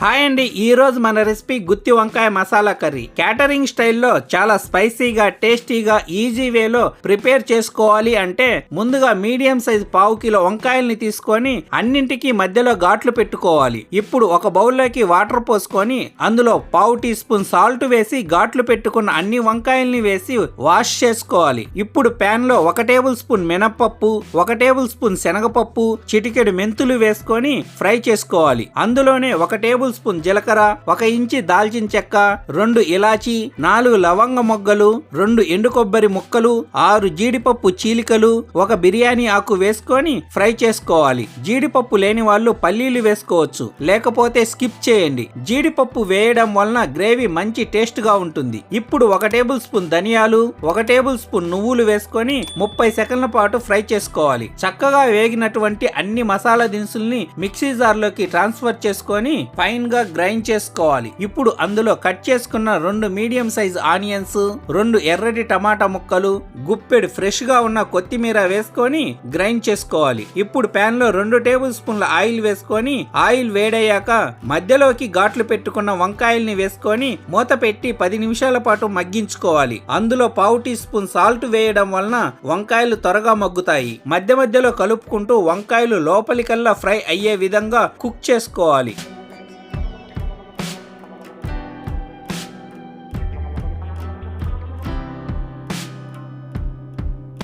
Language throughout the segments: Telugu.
హాయ్ అండి ఈ రోజు మన రెసిపీ గుత్తి వంకాయ మసాలా కర్రీ. క్యాటరింగ్ స్టైల్లో చాలా స్పైసీగా టేస్టీగా ఈజీ వేలో ప్రిపేర్ చేసుకోవాలి అంటే ముందుగా మీడియం సైజ్ పావు కిలో వంకాయల్ని తీసుకొని అన్నింటికి మధ్యలో ఘాట్లు పెట్టుకోవాలి. ఇప్పుడు ఒక బౌల్లోకి వాటర్ పోసుకొని అందులో పావు టీ స్పూన్ సాల్ట్ వేసి ఘాట్లు పెట్టుకున్న అన్ని వంకాయల్ని వేసి వాష్ చేసుకోవాలి. ఇప్పుడు ప్యాన్లో ఒక టేబుల్ స్పూన్ మినప్పప్పు ఒక టేబుల్ స్పూన్ శనగపప్పు చిటికెడు మెంతులు వేసుకొని ఫ్రై చేసుకోవాలి. అందులోనే ఒక టేబుల్ స్పూన్ జీలకర్ర ఒక ఇంచి దాల్చిన చెక్క రెండు ఇలాచి నాలుగు లవంగ మొగ్గలు రెండు ఎండు కొబ్బరి ముక్కలు ఆరు జీడిపప్పు చీలికలు ఒక బిర్యానీ ఆకు వేసుకొని ఫ్రై చేసుకోవాలి. జీడిపప్పు లేని వాళ్ళు పల్లీలు వేసుకోవచ్చు. లేకపోతే స్కిప్ చేయండి. జీడిపప్పు వేయడం వలన గ్రేవీ మంచి టేస్ట్గా ఉంటుంది. ఇప్పుడు ఒక టేబుల్ స్పూన్ ధనియాలు ఒక టేబుల్ స్పూన్ నువ్వులు వేసుకొని ముప్పై సెకండ్ల పాటు ఫ్రై చేసుకోవాలి. చక్కగా వేగినటువంటి అన్ని మసాలా దినుసుల్ని మిక్సీ జార్లోకి ట్రాన్స్ఫర్ చేసుకొని ఫైన్గా గ్రైండ్ చేసుకోవాలి. ఇప్పుడు అందులో కట్ చేసుకున్న రెండు మీడియం సైజ్ ఆనియన్స్ రెండు ఎర్రటి టమాటా ముక్కలు గుప్పెడు ఫ్రెష్గా ఉన్న కొత్తిమీర వేసుకొని గ్రైండ్ చేసుకోవాలి. ఇప్పుడు ప్యాన్లో రెండు టేబుల్ స్పూన్ల ఆయిల్ వేసుకొని ఆయిల్ వేడయ్యాక మధ్యలోకి ఘాట్లు పెట్టుకున్న వంకాయల్ని వేసుకొని మూత పెట్టి పది నిమిషాల పాటు మగ్గించుకోవాలి. అందులో పావు టీ స్పూన్ సాల్ట్ వేయడం వలన వంకాయలు త్వరగా మగ్గుతాయి. మధ్య మధ్యలో కలుపుకుంటూ వంకాయలు లోపలికల్లా ఫ్రై అయ్యే విధంగా కుక్ చేసుకోవాలి.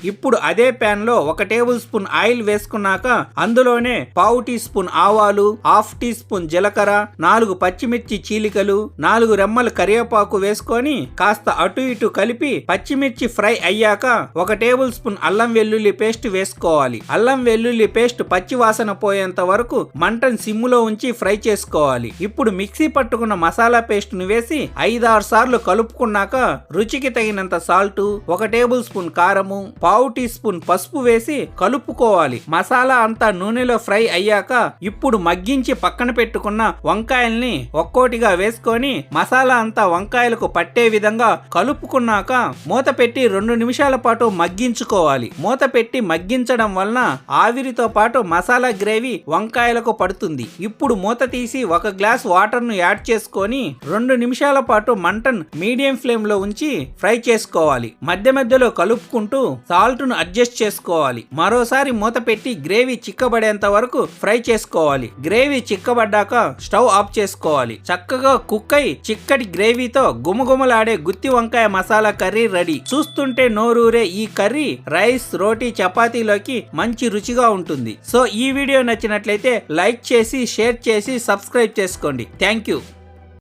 ఇప్పుడు అదే ప్యాన్లో ఒక టేబుల్ స్పూన్ ఆయిల్ వేసుకున్నాక అందులోనే పావు టీ స్పూన్ ఆవాలు హాఫ్ టీ స్పూన్ జీలకర్ర నాలుగు పచ్చిమిర్చి చీలికలు నాలుగు రెమ్మల కరివేపాకు వేసుకొని కాస్త అటు ఇటు కలిపి పచ్చిమిర్చి ఫ్రై అయ్యాక ఒక టేబుల్ స్పూన్ అల్లం వెల్లుల్లి పేస్ట్ వేసుకోవాలి. అల్లం వెల్లుల్లి పేస్ట్ పచ్చి వాసన పోయేంత వరకు మంటను సిమ్ములో ఉంచి ఫ్రై చేసుకోవాలి. ఇప్పుడు మిక్సీ పట్టుకున్న మసాలా పేస్ట్ను వేసి ఐదారు సార్లు కలుపుకున్నాక రుచికి తగినంత సాల్ట్ ఒక టేబుల్ స్పూన్ కారము పావు టీ స్పూన్ పసుపు వేసి కలుపుకోవాలి. మసాలా అంతా నూనెలో ఫ్రై అయ్యాక ఇప్పుడు మగ్గించి పక్కన పెట్టుకున్న వంకాయల్ని ఒక్కోటిగా వేసుకొని మసాలా అంతా వంకాయలకు పట్టే విధంగా కలుపుకున్నాక మూత పెట్టి రెండు నిమిషాల పాటు మగ్గించుకోవాలి. మూత పెట్టి మగ్గించడం వలన ఆవిరితో పాటు మసాలా గ్రేవీ వంకాయలకు పడుతుంది. ఇప్పుడు మూత తీసి ఒక గ్లాస్ వాటర్ను యాడ్ చేసుకొని రెండు నిమిషాల పాటు మంటన్ మీడియం ఫ్లేమ్లో ఉంచి ఫ్రై చేసుకోవాలి. మధ్య మధ్యలో కలుపుకుంటూ సాల్ట్ను అడ్జస్ట్ చేసుకోవాలి. మరోసారి మూత పెట్టి గ్రేవీ చిక్కబడేంత వరకు ఫ్రై చేసుకోవాలి. గ్రేవీ చిక్కబడ్డాక స్టవ్ ఆఫ్ చేసుకోవాలి. చక్కగా కుక్ అయి చిక్కటి గ్రేవీతో గుమగుమలాడే గుత్తి వంకాయ మసాలా కర్రీ రెడీ. చూస్తుంటే నోరూరే ఈ కర్రీ రైస్ రోటీ చపాతీలోకి మంచి రుచిగా ఉంటుంది. సో ఈ వీడియో నచ్చినట్లయితే లైక్ చేసి షేర్ చేసి సబ్స్క్రైబ్ చేసుకోండి. Thank you.